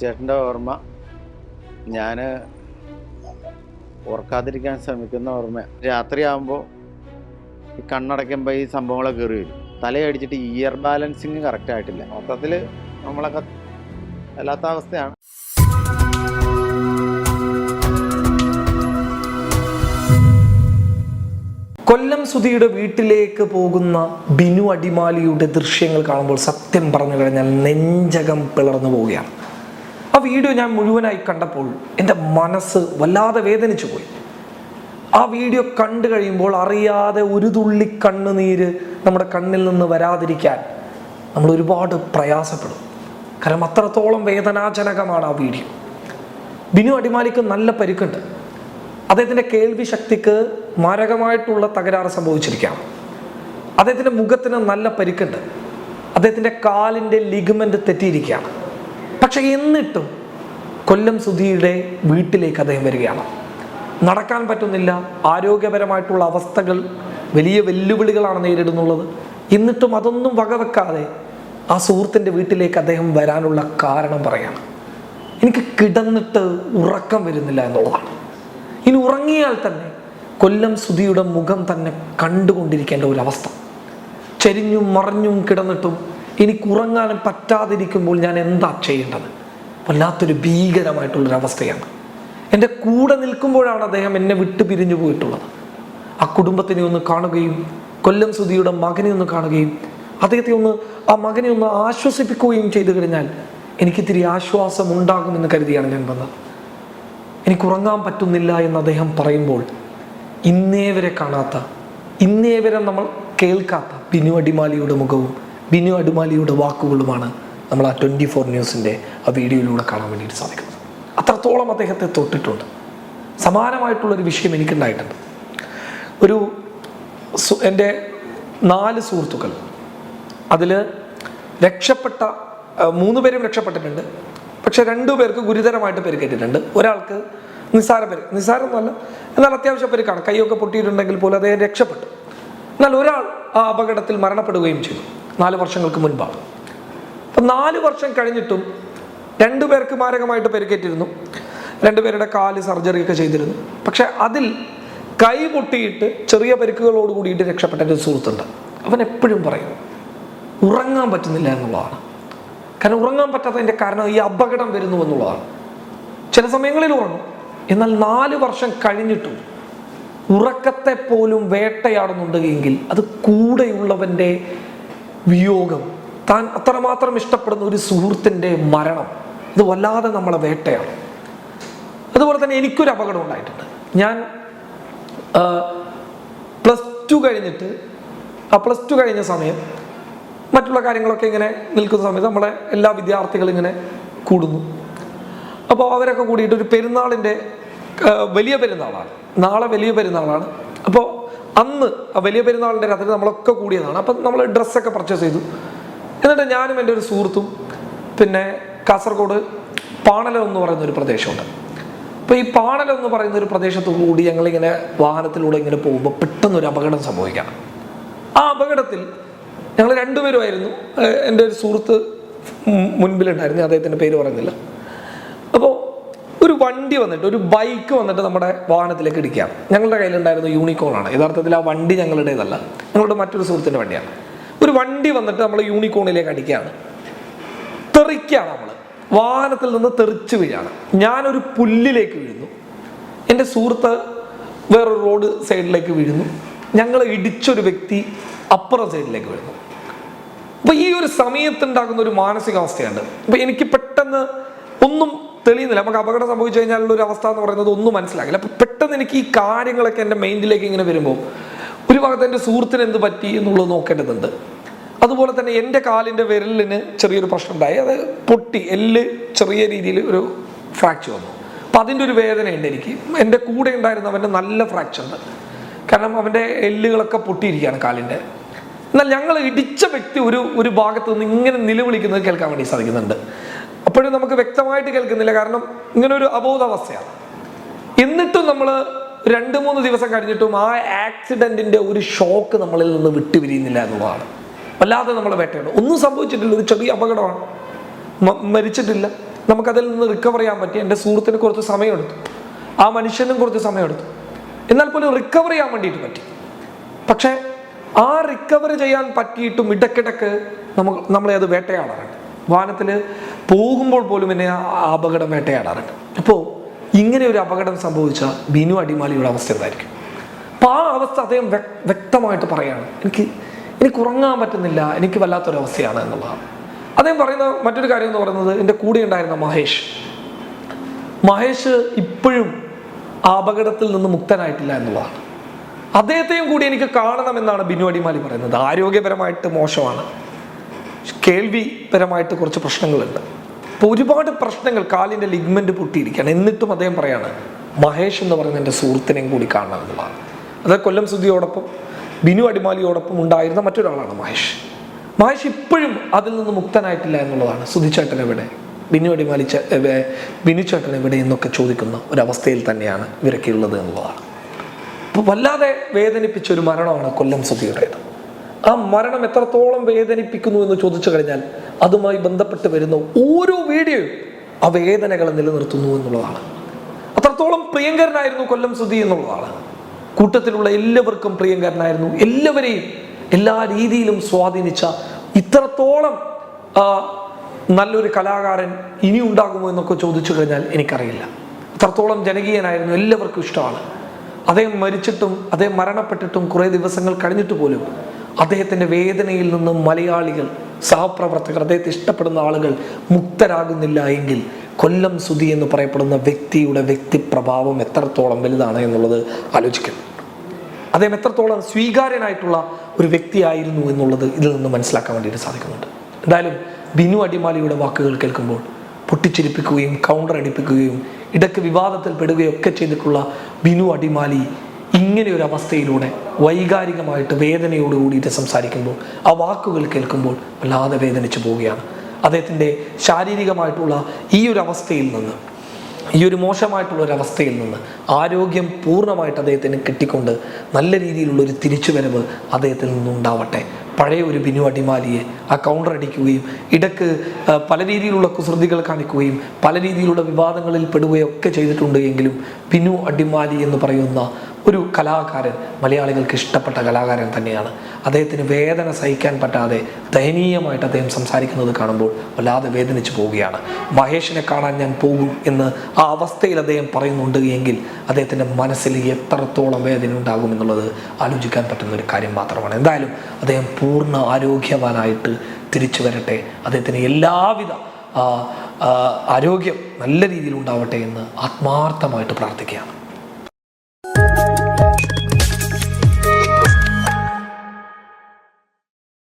ചേട്ടന്റെ ഓർമ്മ ഞാൻ ഓർക്കാതിരിക്കാൻ ശ്രമിക്കുന്ന ഓർമ്മ. രാത്രിയാകുമ്പോൾ ഈ കണ്ണടയ്ക്കുമ്പോൾ ഈ സംഭവങ്ങളൊക്കെ കയറി വരും. തലയടിച്ചിട്ട് ഇയർ ബാലൻസിങ് കറക്റ്റ് ആയിട്ടില്ല. മൊത്തത്തിൽ നമ്മളൊക്കെ അല്ലാത്ത അവസ്ഥയാണ്. കൊല്ലം സുധിയുടെ വീട്ടിലേക്ക് പോകുന്ന ബിനു അടിമാലിയുടെ ദൃശ്യങ്ങൾ കാണുമ്പോൾ സത്യം പറഞ്ഞു കഴിഞ്ഞാൽ നെഞ്ചകം പിളർന്നു പോവുകയാണ്. ആ വീഡിയോ ഞാൻ മുഴുവനായി കണ്ടപ്പോൾ എന്റെ മനസ്സ് വല്ലാതെ വേദനിച്ചു പോയി. ആ വീഡിയോ കണ്ടു കഴിയുമ്പോൾ അറിയാതെ ഒരു തുള്ളി കണ്ണുനീര് നമ്മുടെ കണ്ണിൽ നിന്ന് വരാതിരിക്കാൻ നമ്മൾ ഒരുപാട് പ്രയാസപ്പെടും. കാരണം അത്രത്തോളം വേദനാജനകമാണ് ആ വീഡിയോ. ബിനു അടിമാലിക്ക് നല്ല പരിക്കുണ്ട്. അദ്ദേഹത്തിന്റെ കേൾവി ശക്തിക്ക് മാരകമായിട്ടുള്ള തകരാറ് സംഭവിച്ചിരിക്കാം അദ്ദേഹത്തിന്റെ മുഖത്തിന് നല്ല പരിക്കുണ്ട്. അദ്ദേഹത്തിന്റെ കാലിന്റെ ലിഗമെന്റ് തെറ്റിയിരിക്കുകയാണ്. പക്ഷെ എന്നിട്ടും കൊല്ലം സുധിയുടെ വീട്ടിലേക്ക് അദ്ദേഹം വരികയാണ്. നടക്കാൻ പറ്റുന്നില്ല ആരോഗ്യപരമായിട്ടുള്ള അവസ്ഥകൾ വലിയ വെല്ലുവിളികളാണ് നേരിടുന്നുള്ളത്. എന്നിട്ടും അതൊന്നും വകവെക്കാതെ ആ സുഹൃത്തിന്റെ വീട്ടിലേക്ക് അദ്ദേഹം വരാനുള്ള കാരണം പറയാണ്. എനിക്ക് കിടന്നിട്ട് ഉറക്കം വരുന്നില്ല എന്നുള്ളതാണ്. ഇനി ഉറങ്ങിയാൽ തന്നെ കൊല്ലം സുധിയുടെ മുഖം തന്നെ കണ്ടുകൊണ്ടിരിക്കേണ്ട ഒരവസ്ഥ. ചെരിഞ്ഞും മറിഞ്ഞും കിടന്നിട്ടും എനിക്ക് കുറങ്ങാൻ പറ്റാതിരിക്കുമ്പോൾ ഞാൻ എന്താ ചെയ്യേണ്ടത്? വല്ലാത്തൊരു ഭീകരമായിട്ടുള്ളൊരവസ്ഥയാണ്. എന്റെ കൂടെ നിൽക്കുമ്പോഴാണ് അദ്ദേഹം എന്നെ വിട്ടു പിരിഞ്ഞു പോയിട്ടുള്ളത്. ആ കുടുംബത്തിനെ ഒന്ന് കാണുകയും കൊല്ലം സുധിയുടെ മകനെ ഒന്ന് കാണുകയും അദ്ദേഹത്തെ ഒന്ന് ആ മകനെ ഒന്ന് ആശ്വസിപ്പിക്കുകയും ചെയ്തു കഴിഞ്ഞാൽ എനിക്കിത്തിരി ആശ്വാസം ഉണ്ടാകുമെന്ന് കരുതിയാണ് ഞാൻ വന്നത്. എനിക്ക് ഉറങ്ങാൻ പറ്റുന്നില്ല എന്ന് അദ്ദേഹം പറയുമ്പോൾ ഇന്നേവരെ കാണാത്ത ഇന്നേവരെ നമ്മൾ കേൾക്കാത്ത ബിനു അടിമാലിയുടെ മുഖവും ബിനു അടിമാലിയുടെ വാക്കുകളുമാണ് നമ്മൾ ആ ട്വന്റി ഫോർ ന്യൂസിന്റെ ആ വീഡിയോയിലൂടെ കാണാൻ വേണ്ടിയിട്ട് സാധിക്കുന്നത്. അത്രത്തോളം അദ്ദേഹത്തെ തൊട്ടിട്ടുണ്ട്. സമാനമായിട്ടുള്ളൊരു വിഷയം എനിക്കുണ്ടായിട്ടുണ്ട്. ഒരു എന്റെ നാല് സുഹൃത്തുക്കൾ അതിൽ രക്ഷപ്പെട്ട മൂന്ന് പേരും രക്ഷപ്പെട്ടിട്ടുണ്ട്. പക്ഷെ രണ്ടു പേർക്ക് ഗുരുതരമായിട്ട് പരിക്കേറ്റിട്ടുണ്ട് ഒരാൾക്ക് നിസ്സാര പേര്. നിസ്സാരമൊന്നുമല്ല എന്നാൽ അത്യാവശ്യം പേരുക്കാണ് കൈയൊക്കെ പൊട്ടിയിട്ടുണ്ടെങ്കിൽ പോലും അദ്ദേഹം രക്ഷപ്പെട്ടു. എന്നാൽ ഒരാൾ ആ അപകടത്തിൽ മരണപ്പെടുകയും ചെയ്തു. നാല് വർഷങ്ങൾക്ക് മുൻപാണ് അപ്പം നാല് വർഷം കഴിഞ്ഞിട്ടും രണ്ടു പേർക്ക് മാരകമായിട്ട് പരിക്കേറ്റിരുന്നു. രണ്ടുപേരുടെ കാൽ സർജറി ഒക്കെ ചെയ്തിരുന്നു. പക്ഷെ അതിൽ കൈ പൊട്ടിയിട്ട് ചെറിയ പരിക്കുകളോട് കൂടിയിട്ട് രക്ഷപ്പെട്ട ഒരു സുഹൃത്തുണ്ട്. അവൻ എപ്പോഴും പറയും ഉറങ്ങാൻ പറ്റുന്നില്ല എന്നുള്ളതാണ്. കാരണം ഉറങ്ങാൻ പറ്റാത്തതിന്റെ കാരണം ഈ അപകടം വരുന്നു എന്നുള്ളതാണ്. ചില സമയങ്ങളിൽ ഉറങ്ങും. എന്നാൽ നാല് വർഷം കഴിഞ്ഞിട്ടും ഉറക്കത്തെ പോലും വേട്ടയാടുന്നുണ്ട് എങ്കിൽ അത് കൂടെയുള്ളവന്റെ വിയോഗം. താൻ അത്രമാത്രം ഇഷ്ടപ്പെടുന്ന ഒരു സുഹൃത്തിന്റെ മരണം ഇത് വല്ലാതെ നമ്മളെ വേട്ടയാണ്. അതുപോലെ തന്നെ എനിക്കൊരു അപകടം ഉണ്ടായിട്ടുണ്ട്. ഞാൻ പ്ലസ് ടു കഴിഞ്ഞിട്ട് ആ പ്ലസ് ടു കഴിഞ്ഞ സമയം മറ്റുള്ള കാര്യങ്ങളൊക്കെ ഇങ്ങനെ നിൽക്കുന്ന സമയത്ത് നമ്മളെ എല്ലാ വിദ്യാർത്ഥികളും ഇങ്ങനെ കൂടുന്നു. അപ്പോൾ അവരൊക്കെ കൂടിയിട്ട് ഒരു പെരുന്നാളിന്റെ വലിയ പെരുന്നാളാണ്. നാളെ വലിയ പെരുന്നാളാണ്. അപ്പോൾ അന്ന് വലിയ പെരുന്നാളിന്റെ രാത്രി നമ്മളൊക്കെ കൂടിയതാണ്. അപ്പം നമ്മൾ ഡ്രസ്സൊക്കെ പർച്ചേസ് ചെയ്തു. എന്നിട്ട് ഞാനും എന്റെ ഒരു സുഹൃത്തും പിന്നെ കാസർഗോഡ് പാണലം എന്ന് പറയുന്ന ഒരു പ്രദേശമുണ്ട്. അപ്പോൾ ഈ പാണലം എന്ന് പറയുന്ന ഒരു പ്രദേശത്തു കൂടി ഞങ്ങളിങ്ങനെ വാഹനത്തിലൂടെ ഇങ്ങനെ പോകുമ്പോൾ പെട്ടെന്ന് ഒരു അപകടം സംഭവിക്കണം. ആ അപകടത്തിൽ ഞങ്ങൾ രണ്ടുപേരുമായിരുന്നു. എന്റെ ഒരു സുഹൃത്ത് മുൻപിലുണ്ടായിരുന്നു. അദ്ദേഹത്തിന്റെ പേര് പറയുന്നില്ല. അപ്പോൾ ഒരു വണ്ടി വന്നിട്ട് ഒരു ബൈക്ക് വന്നിട്ട് നമ്മുടെ വാഹനത്തിലേക്ക് ഇടിക്കാം ഞങ്ങളുടെ കയ്യിലുണ്ടായിരുന്ന യൂണിക്കോൺ ആണ്. യഥാർത്ഥത്തിൽ ആ വണ്ടി ഞങ്ങളുടേതല്ല. ഞങ്ങളുടെ മറ്റൊരു സുഹൃത്തിന്റെ വണ്ടിയാണ്. ഒരു വണ്ടി വന്നിട്ട് നമ്മൾ യൂണിക്കോണിലേക്ക് അടിക്കുകയാണ്. തെറിക്കുകയാണ് നമ്മൾ വാഹനത്തിൽ നിന്ന് തെറിച്ചു വീഴാണ്. ഞാനൊരു പുല്ലിലേക്ക് വീഴുന്നു. എന്റെ സുഹൃത്ത് വേറൊരു റോഡ് സൈഡിലേക്ക് വീഴുന്നു. ഞങ്ങൾ ഇടിച്ചൊരു വ്യക്തി അപ്പുറം സൈഡിലേക്ക് വീഴുന്നു. അപ്പം ഈ ഒരു സമയത്തുണ്ടാകുന്ന ഒരു മാനസികാവസ്ഥയാണ് അപ്പൊ എനിക്ക് പെട്ടെന്ന് ഒന്നും തെളിയുന്നില്ല. നമുക്ക് അപകടം സംഭവിച്ചു കഴിഞ്ഞാലുള്ള ഒരു അവസ്ഥ എന്ന് പറയുന്നത് ഒന്നും മനസ്സിലാകില്ല. അപ്പൊ പെട്ടെന്ന് എനിക്ക് ഈ കാര്യങ്ങളൊക്കെ എന്റെ മൈൻഡിലേക്ക് ഇങ്ങനെ വരുമ്പോൾ ഒരു ഭാഗത്ത് എന്റെ സുഹൃത്തിന് എന്ത് പറ്റി എന്നുള്ളത് നോക്കേണ്ടതുണ്ട്. അതുപോലെ തന്നെ എന്റെ കാലിന്റെ വിരലിന് ചെറിയൊരു പ്രശ്നം ഉണ്ടായി അത് പൊട്ടി എല്ല് ചെറിയ രീതിയിൽ ഒരു ഫ്രാക്ചർ വന്നു. അപ്പം അതിന്റെ ഒരു വേദനയുണ്ട് എനിക്ക്. എന്റെ കൂടെ ഉണ്ടായിരുന്നവന്റെ നല്ല ഫ്രാക്ചർ ഉണ്ട്. കാരണം അവന്റെ എല്ലുകളൊക്കെ പൊട്ടിയിരിക്കുകയാണ് കാലിന്റെ. എന്നാൽ ഞങ്ങൾ ഇടിച്ച വ്യക്തി ഒരു ഒരു ഭാഗത്ത് നിന്ന് ഇങ്ങനെ നിലവിളിക്കുന്നത് കേൾക്കാൻ വേണ്ടി സാധിക്കുന്നുണ്ട്. അപ്പോഴും നമുക്ക് വ്യക്തമായിട്ട് കേൾക്കുന്നില്ല. കാരണം ഇങ്ങനെ ഒരു അബോധാവസ്ഥയാണ്. എന്നിട്ടും നമ്മൾ രണ്ട് മൂന്ന് ദിവസം കഴിഞ്ഞിട്ടും ആ ആക്സിഡന്റിന്റെ ഒരു ഷോക്ക് നമ്മളിൽ നിന്ന് വിട്ടുപിരിയുന്നില്ല എന്നുള്ളതാണ്. വല്ലാതെ നമ്മൾ വേട്ടയാണ്. ഒന്നും സംഭവിച്ചിട്ടില്ല. ഒരു ചെറിയ അപകടമാണ്. മരിച്ചിട്ടില്ല. നമുക്കതിൽ നിന്ന് റിക്കവർ ചെയ്യാൻ പറ്റി. എന്റെ സുഹൃത്തിന് കുറച്ച് സമയമെടുത്തു. ആ മനുഷ്യനും കുറച്ച് സമയമെടുത്തു. എന്നാൽ പോലും റിക്കവർ ചെയ്യാൻ വേണ്ടിയിട്ട് പറ്റി. പക്ഷേ ആ റിക്കവർ ചെയ്യാൻ പറ്റിയിട്ടും ഇടക്കിടക്ക് നമുക്ക് നമ്മളെ അത് വേട്ടയാടാറുണ്ട്. വാഹനത്തിൽ പോകുമ്പോൾ പോലും എന്നെ അപകടം വേട്ടയാടാറുണ്ട്. അപ്പോൾ ഇങ്ങനെ ഒരു അപകടം സംഭവിച്ച ബിനു അടിമാലിയുടെ അവസ്ഥ എന്തായിരിക്കും? അപ്പോൾ ആ അവസ്ഥ അദ്ദേഹം വ്യക്തമായിട്ട് പറയാണ്. എനിക്ക് എനിക്ക് ഉറങ്ങാൻ പറ്റുന്നില്ല എനിക്ക് വല്ലാത്തൊരവസ്ഥയാണ് എന്നുള്ളതാണ്. അദ്ദേഹം പറയുന്ന മറ്റൊരു കാര്യം എന്ന് പറയുന്നത് എന്റെ കൂടെ ഉണ്ടായിരുന്ന മഹേഷ്. മഹേഷ് ഇപ്പോഴും ആ അപകടത്തിൽ നിന്ന് മുക്തനായിട്ടില്ല എന്നുള്ളതാണ്. അദ്ദേഹത്തെയും കൂടി എനിക്ക് കാണണമെന്നാണ് ബിനു അടിമാലി പറയുന്നത്. ആരോഗ്യപരമായിട്ട് മോശമാണ്. കേൾവിപരമായിട്ട് കുറച്ച് പ്രശ്നങ്ങളുണ്ട്. അപ്പോൾ ഒരുപാട് പ്രശ്നങ്ങൾ കാലിന്റെ ലിഗ്മെന്റ് പൊട്ടിയിരിക്കുകയാണ്. എന്നിട്ടും അദ്ദേഹം പറയാണ് മഹേഷ് എന്ന് പറയുന്ന എന്റെ സുഹൃത്തിനെയും കൂടി കാണണം എന്നുള്ളതാണ്. അത് കൊല്ലം സുധിയോടൊപ്പം ബിനു അടിമാലിയോടൊപ്പം ഉണ്ടായിരുന്ന മറ്റൊരാളാണ് മഹേഷ്. മഹേഷ് ഇപ്പോഴും അതിൽ നിന്ന് മുക്തനായിട്ടില്ല എന്നുള്ളതാണ്. സുധിച്ചേട്ടൻ എവിടെ? ബിനു അടിമാലി ബിനു ചേട്ടൻ എവിടെ എന്നൊക്കെ ചോദിക്കുന്ന ഒരവസ്ഥയിൽ തന്നെയാണ് ഇവരൊക്കെ ഉള്ളത് എന്നുള്ളതാണ്. അപ്പോൾ വല്ലാതെ വേദനിപ്പിച്ച ഒരു മരണമാണ് കൊല്ലം സുധിയുടേത്. ആ മരണം എത്രത്തോളം വേദനിപ്പിക്കുന്നു എന്ന് ചോദിച്ചു കഴിഞ്ഞാൽ അതുമായി ബന്ധപ്പെട്ട് വരുന്ന ഓരോ വീഡിയോയും ആ വേദനകളെ നിലനിർത്തുന്നു എന്നുള്ളതാണ്. അത്രത്തോളം പ്രിയങ്കരനായിരുന്നു കൊല്ലം സുധി എന്നുള്ളതാണ്. കൂട്ടത്തിലുള്ള എല്ലാവർക്കും പ്രിയങ്കരനായിരുന്നു. എല്ലാവരെയും എല്ലാ രീതിയിലും സ്വാധീനിച്ച ഇത്രത്തോളം നല്ലൊരു കലാകാരൻ ഇനി ഉണ്ടാകുമോ എന്നൊക്കെ ചോദിച്ചു കഴിഞ്ഞാൽ എനിക്കറിയില്ല. അത്രത്തോളം ജനകീയനായിരുന്നു എല്ലാവർക്കും ഇഷ്ടമാണ്. അദ്ദേഹം മരിച്ചിട്ടും അദ്ദേഹം മരണപ്പെട്ടിട്ടും കുറേ ദിവസങ്ങൾ കഴിഞ്ഞിട്ട് പോലും അദ്ദേഹത്തിന്റെ വേദനയിൽ നിന്നും മലയാളികൾ സഹപ്രവർത്തകർ അദ്ദേഹത്തെ ഇഷ്ടപ്പെടുന്ന ആളുകൾ മുക്തരാകുന്നില്ല എങ്കിൽ കൊല്ലം സുതി എന്ന് പറയപ്പെടുന്ന വ്യക്തിയുടെ വ്യക്തിപ്രഭാവം എത്രത്തോളം വലുതാണ് എന്നുള്ളത് ആലോചിക്കുന്നു അദ്ദേഹം എത്രത്തോളം സ്വീകാര്യനായിട്ടുള്ള ഒരു വ്യക്തിയായിരുന്നു എന്നുള്ളത് ഇതിൽ നിന്ന് മനസ്സിലാക്കാൻ വേണ്ടിയിട്ട് സാധിക്കുന്നുണ്ട്. എന്തായാലും ബിനു അടിമാലിയുടെ വാക്കുകൾ കേൾക്കുമ്പോൾ പൊട്ടിച്ചിരിപ്പിക്കുകയും കൗണ്ടർ അടിപ്പിക്കുകയും ഇടയ്ക്ക് വിവാദത്തിൽ പെടുകയും ഒക്കെ ചെയ്തിട്ടുള്ള ബിനു അടിമാലി ഇങ്ങനെ ഒരു അവസ്ഥയിലൂടെ വൈകാരികമായിട്ട് വേദനയോട് കൂടിയിട്ട് സംസാരിക്കുമ്പോൾ ആ വാക്കുകൾ കേൾക്കുമ്പോൾ വല്ലാതെ വേദനിച്ചു പോവുകയാണ്. അദ്ദേഹത്തിന്റെ ശാരീരികമായിട്ടുള്ള ഈ ഒരു അവസ്ഥയിൽ നിന്ന് ഈ ഒരു മോശമായിട്ടുള്ള ഒരു അവസ്ഥയിൽ നിന്ന് ആരോഗ്യം പൂർണമായിട്ട് അദ്ദേഹത്തിന് കിട്ടിക്കൊണ്ട് നല്ല രീതിയിലുള്ള ഒരു തിരിച്ചുവരവ് അദ്ദേഹത്തിൽ നിന്നുണ്ടാവട്ടെ. പഴയ ഒരു ബിനു അടിമാലിയെ ആ കൗണ്ടർ അടിക്കുകയും ഇടയ്ക്ക് പല രീതിയിലുള്ള കുസൃതികൾ കാണിക്കുകയും പല രീതിയിലുള്ള വിവാദങ്ങളിൽ പെടുകയൊക്കെ ചെയ്തിട്ടുണ്ട് എങ്കിലും ബിനു അടിമാലി എന്ന് പറയുന്ന ഒരു കലാകാരൻ മലയാളികൾക്ക് ഇഷ്ടപ്പെട്ട കലാകാരൻ തന്നെയാണ്. അദ്ദേഹത്തിന് വേദന സഹിക്കാൻ പറ്റാതെ ദയനീയമായിട്ട് അദ്ദേഹം സംസാരിക്കുന്നത് കാണുമ്പോൾ വല്ലാതെ വേദനിച്ചു പോവുകയാണ്. മഹേഷിനെ കാണാൻ ഞാൻ പോകും എന്ന് ആ അവസ്ഥയിൽ അദ്ദേഹം പറയുന്നുണ്ട് എങ്കിൽ അദ്ദേഹത്തിന്റെ മനസ്സിൽ എത്രത്തോളം വേദന ഉണ്ടാകും എന്നുള്ളത് ആലോചിക്കാൻ പറ്റുന്ന ഒരു കാര്യം മാത്രമാണ്. എന്തായാലും അദ്ദേഹം പൂർണ ആരോഗ്യവാനായിട്ട് തിരിച്ചു വരട്ടെ. അദ്ദേഹത്തിന് എല്ലാവിധ ആരോഗ്യം നല്ല രീതിയിൽ ഉണ്ടാവട്ടെ എന്ന് ആത്മാർത്ഥമായിട്ട് പ്രാർത്ഥിക്കുകയാണ്.